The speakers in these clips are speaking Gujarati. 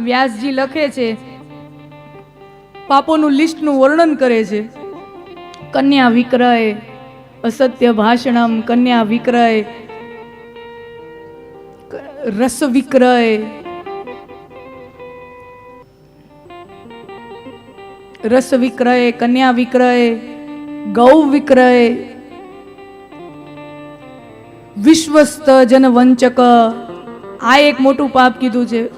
વ્યાસજી લખે છે, પાપોનું લિસ્ટનું વર્ણન કરે છે. કન્યા વિક્રય, અસત્ય ભાષણમ કન્યા વિક્રય, રસ વિક્રય. રસ વિક્રય, કન્યા વિક્રય, ગૌ વિક્રય. વિશ્વસ્ત જન વંચક આ એક મોટું પાપ કીધું છે.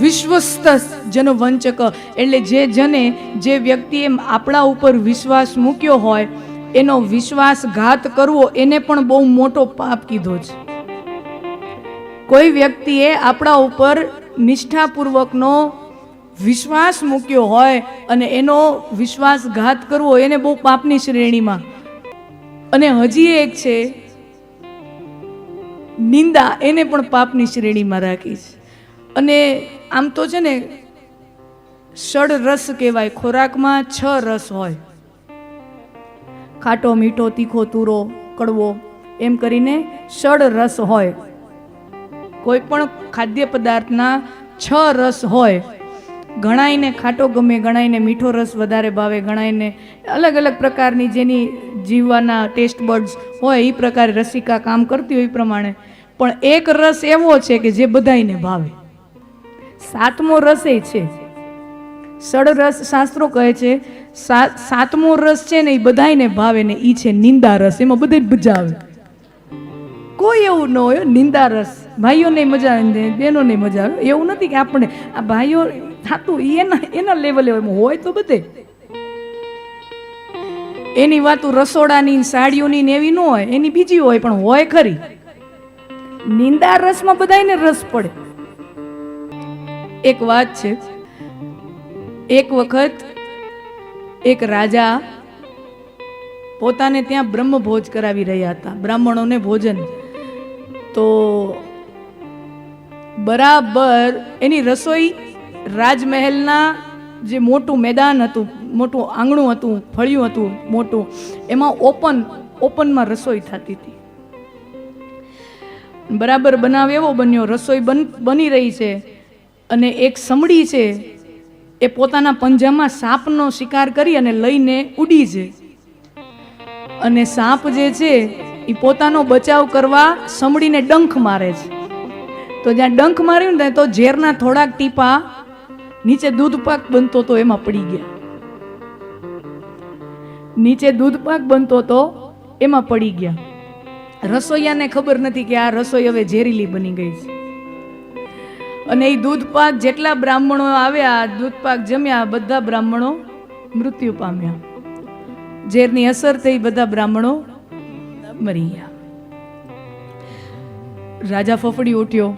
વિશ્વસ્ત જનો વંચક એટલે જે જને, જે વ્યક્તિએ આપણા ઉપર વિશ્વાસ મૂક્યો હોય, એનો વિશ્વાસઘાત કરવો, એને પણ બહુ મોટો પાપ કીધો છે. કોઈ વ્યક્તિએ આપણા ઉપર નિષ્ઠાપૂર્વકનો વિશ્વાસ મૂક્યો હોય અને એનો વિશ્વાસઘાત કરવો, એને બહુ પાપની શ્રેણીમાં. અને હજી એક છે, નિંદા, એને પણ પાપની શ્રેણીમાં રાખી છે. અને આમ તો છે ને ષડ રસ કહેવાય, ખોરાકમાં છ રસ હોય. ખાટો, મીઠો, તીખો, તુરો, કડવો, એમ કરીને ષડ રસ હોય. કોઈ પણ ખાદ્ય પદાર્થના છ રસ હોય. ઘણાઈને ખાટો ગમે ગણાઈને મીઠો રસ વધારે ભાવે ગણાઈને અલગ અલગ પ્રકારની જેની જીવવાના ટેસ્ટ બર્ડ્સ હોય એ પ્રકારે રસિકા કામ કરતી હોય એ પ્રમાણે. પણ એક રસ એવો છે કે જે બધાયને ભાવે. સાતમો રસ એ છે. સડ શાસ્ત્રો કહે છે સાતમો રસ છે ને એ બધાયને ભાવે ને એ છે નિંદા રસ. એમાં બધે મજા આવે. કોઈ એવું ન હોય નિંદા રસ. ભાઈઓને મજા આવે બહેનોને મજા આવે. એવું નથી કે આપણે, આ ભાઈઓ થાતું એના એના લેવલે હોય હોય તો બધે. એની વાતો રસોડાની સાડીઓની ને એવી ન હોય, એની બીજી હોય પણ હોય ખરી. નિંદા રસમાં બધાયને રસ પડે. એક વાત છે. એક વખત એક રાજા પોતાને ત્યાં બ્રહ્મભોજ કરાવી રહ્યા હતા, બ્રાહ્મણોને ભોજન. તો બરાબર એની રસોઈ રાજમહેલના જે મોટું મેદાન હતું, મોટું આંગણું હતું, ફળિયું હતું મોટું, એમાં ઓપન, ઓપનમાં રસોઈ થતી હતી. બરાબર બનાવ એવો બન્યો, રસોઈ બન, બની રહી છે. અને એક સમડી છે, એ પોતાના પંજામાં સાપનો શિકાર કરી અને લઈને ઉડી છે. અને સાપ જે છે, એ પોતાનો બચાવ કરવા સમડીને ડંખ મારે છે. તો જ્યાં ડંખ માર્યું ને તો ઝેરના થોડાક ટીપા નીચે દૂધ પાક બનતો તો એમાં પડી ગયા. નીચે દૂધ પાક બનતો તો એમાં પડી ગયા. રસોઈયાને ખબર નથી કે આ રસોઈ હવે ઝેરીલી બની ગઈ છે. અને એ દૂધપાક જેટલા બ્રાહ્મણો આવ્યા દૂધપાક જમ્યા બધા બ્રાહ્મણો મૃત્યુ પામ્યા. ઝેરની અસર થઈ બધા બ્રાહ્મણો મરી ગયા. રાજા ફફડી ઉઠ્યો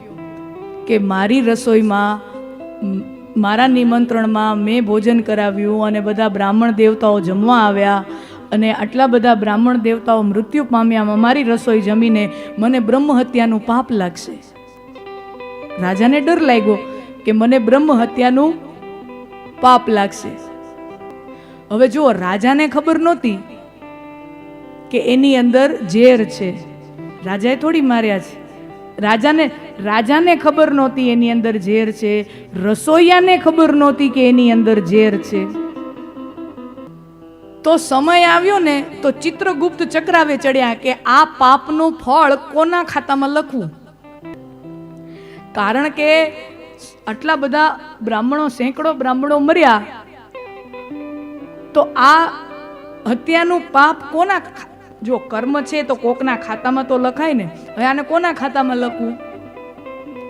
કે મારી રસોઈમાં મારા નિમંત્રણમાં મેં ભોજન કરાવ્યું અને બધા બ્રાહ્મણ દેવતાઓ જમવા આવ્યા અને આટલા બધા બ્રાહ્મણ દેવતાઓ મૃત્યુ પામ્યામાં મારી રસોઈ જમીને મને બ્રહ્મ હત્યાનું પાપ લાગશે. રાજાને ડર લાગ્યો કે મને બ્રહ્મ હત્યાનું પાપ લાગશે. હવે જુઓ, રાજાને ખબર નહોતી કે એની અંદર ઝેર છે. રાજાએ થોડી માર્યા છે. રાજાને રાજાને ખબર નહોતી એની અંદર ઝેર છે. રસોઈયાને ખબર નહોતી કે એની અંદર ઝેર છે. તો સમય આવ્યો ને, તો ચિત્રગુપ્ત ચક્રાવે ચડ્યા કે આ પાપનું ફળ કોના ખાતામાં લખવું? કારણ કે આટલા બધા બ્રાહ્મણો, સેંકડો બ્રાહ્મણો મર્યા, તો આ હત્યાનું પાપ કોના જો કર્મ છે તો કોકના ખાતામાં તો લખાય ને, હવે આને કોના ખાતામાં લખવું?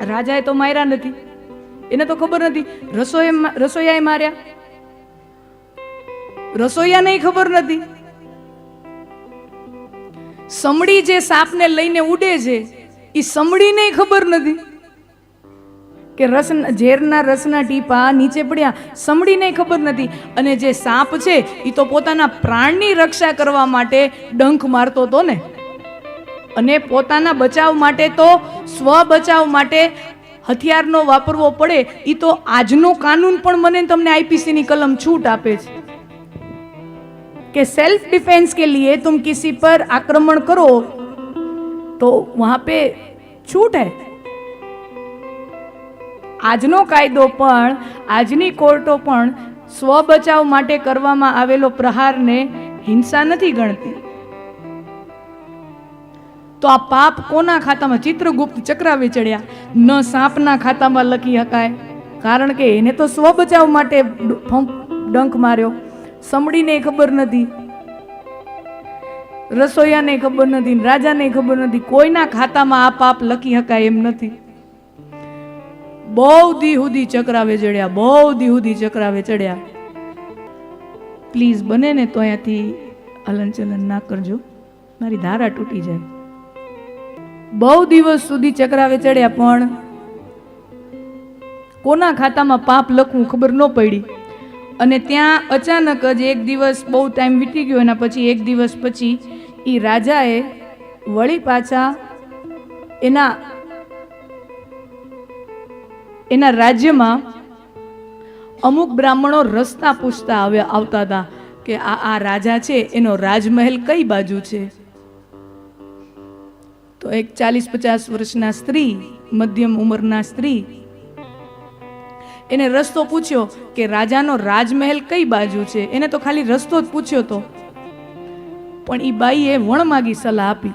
રાજાએ તો માર્યા નથી. એને તો ખબર નથી. રસોઈ રસોઈયાએ માર્યા. રસોઈયાને ખબર નથી. સમડી જે સાપને લઈને ઉડે છે એ સમડીને ખબર નથી. કે રસ ઝેરના રસના ટીપા નીચે પડ્યા. સમડીને ખબર નથી. અને જે સાપ છે એ તો પોતાના પ્રાણની રક્ષા કરવા માટે ડંખ મારતો હતો ને. અને પોતાના બચાવ માટે તો, સ્વ બચાવ માટે હથિયારનો વાપરવો પડે. એ તો આજનો કાનૂન પણ મને તમને આઈપીસીની કલમ છૂટ આપે છે. કે સેલ્ફ ડિફેન્સ કે લીએ તુમ કિસી પર આક્રમણ કરો, તો વહા પે છૂટ હૈ. આજનો કાયદો પણ, આજની કોર્ટો પણ સ્વ બચાવ માટે કરવામાં આવેલો પ્રહારને હિંસા નથી ગણતી. તો આ પાપ કોના ખાતામાં? ચિત્રગુપ્ત ચક્રાવે ચડ્યા. ન સાપના ખાતામાં લખી શકાય કારણ કે એને તો સ્વ બચાવ માટે ડંક માર્યો. સમડીને ખબર નથી. રસોઈયાને ખબર નથી રાજાને ખબર નથી. કોઈના ખાતામાં આ પાપ લખી શકાય એમ નથી. બહુ દી સુધી ચક્રાવે ચડ્યા, બહુ દી સુધી ચક્રાવે ચડ્યા. પ્લીઝ બને ને તો અહીંયાથી હલન ચલન ના કરજો. મારી ધારા તૂટી જાય. બહુ દિવસ સુધી ચક્રાવે ચડ્યા, પણ કોના ખાતામાં પાપ લખવું ખબર ન પડી. અને ત્યાં અચાનક જ એક દિવસ બહુ ટાઈમ વીતી ગયો, એના પછી એક દિવસ પછી એ રાજાએ વળી પાછા એના એના રાજ્યમાં અમુક બ્રાહ્મણો રસ્તા પૂછતા આવ્યા, આવતા હતા કે આ આ રાજા છે, એનો રાજમહેલ કઈ બાજુ છે? તો એક ચાલીસ પચાસ વર્ષના સ્ત્રી, મધ્યમ ઉંમરના સ્ત્રી, એને રસ્તો પૂછ્યો કે રાજાનો રાજમહેલ કઈ બાજુ છે? એને તો ખાલી રસ્તો જ પૂછ્યો તો. પણ એ બાઈએ વણમાગી સલાહ આપી.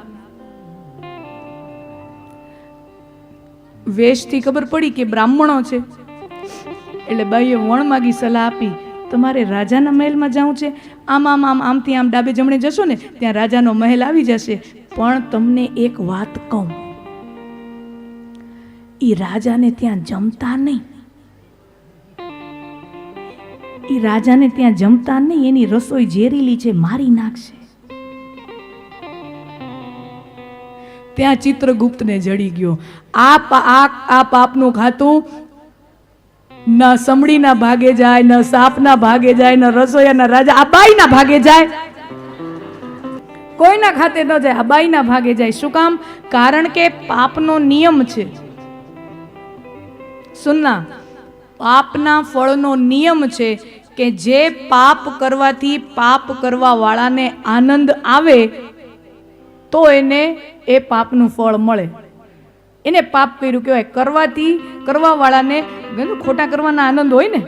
વેશથી ખબર પડી કે બ્રાહ્મણો છે. એટલે બાઈએ વણમાગી સલાહ આપી, તમારે રાજાના મહેલમાં જવું છે. આમ આમ આમ, આમથી આમ ડાબે જમણે જશો ને, ત્યાં રાજાનો મહેલ આવી જશે. પણ તમને એક વાત કહું. એ રાજાને ત્યાં જમતા નહીં. એ રાજાને ત્યાં જમતા નહીં, એની રસોઈ ઝેરીલી છે, મારી નાખશે. ત્યાં ચિત્રગુપ્તને જડી ગયો. આ આ પાપનું ખાતું ન સમડીના ભાગે જાય, ન સાપના ભાગે જાય, ન રસોઈયાના રાજા, આ બાઈના ભાગે જાય. કોઈના ખાતે ન જાય, આ ભાગે જાય. શું કામ? કારણ કે પાપનો નિયમ છે. સુનના પાપના ફળનો નિયમ છે કે જે પાપ કરવાથી પાપ કરવા વાળાને આનંદ આવે તો એને એ પાપનું ફળ મળે. એને પાપ કર્યું કહેવાય. કરવાથી કરવાવાળાને ખોટા કરવાના આનંદ હોય ને?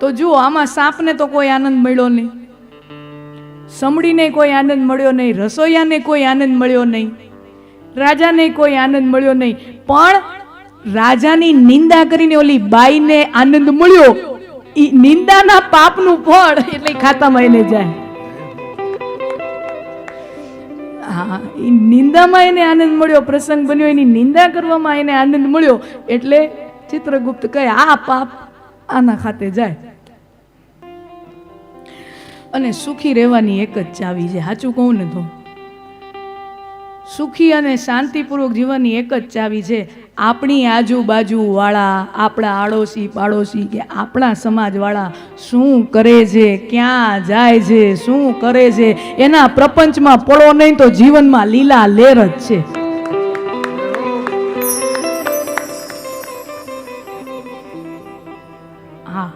તો જુઓ, આમાં સાપને તો કોઈ આનંદ મળ્યો નહીં. સમડીને કોઈ આનંદ મળ્યો નહીં. રસોઈયાને કોઈ આનંદ મળ્યો નહીં. રાજાને કોઈ આનંદ મળ્યો નહીં. પણ રાજાની નિંદા કરીને ઓલી બાઈને આનંદ મળ્યો. એ નિંદાના પાપનું ફળ એટલે ખાતામાં એને જાય. હા એ નિંદામાં એને આનંદ મળ્યો, પ્રસંગ બન્યો, એની નિંદા કરવામાં એને આનંદ મળ્યો. એટલે ચિત્રગુપ્ત કહે, આ પાપ આના ખાતે જાય. અને સુખી રહેવાની એક જ ચાવી છે. સાચું કહું ને તો? સુખી અને શાંતિપૂર્વક જીવનની એક જ ચાવી છે. આપણી આજુબાજુવાળા આપણા આડોશી પાડોશી કે આપણા સમાજવાળા શું કરે છે, ક્યાં જાય છે, શું કરે છે, એના પ્રપંચમાં પડો નહીં તો જીવનમાં લીલા લેર જ છે. હા.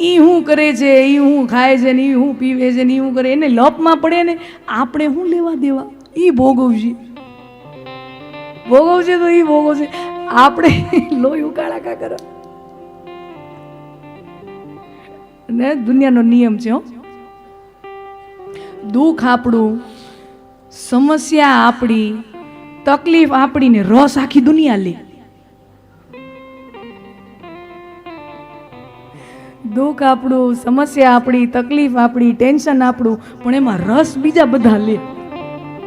ઈ હું કરે છે, ઈ હું ખાય છે, ને ઈ હું પીવે છે, ને ઈ હું કરે, એને લપમાં પડે ને આપણે શું લેવા દેવા? ઈ ભોગવશે ભોગવશે તો એ ભોગવશે આપણે લોહી ઉકાળા કા કરો? ને દુનિયાનો નિયમ છે હો. દુઃખ આપણું, સમસ્યા આપણી, તકલીફ આપણી ને રસ આખી દુનિયા લે. દુઃખ આપણું, સમસ્યા આપણી, તકલીફ આપણી, ટેન્શન આપણું, પણ એમાં રસ બીજા બધા લે.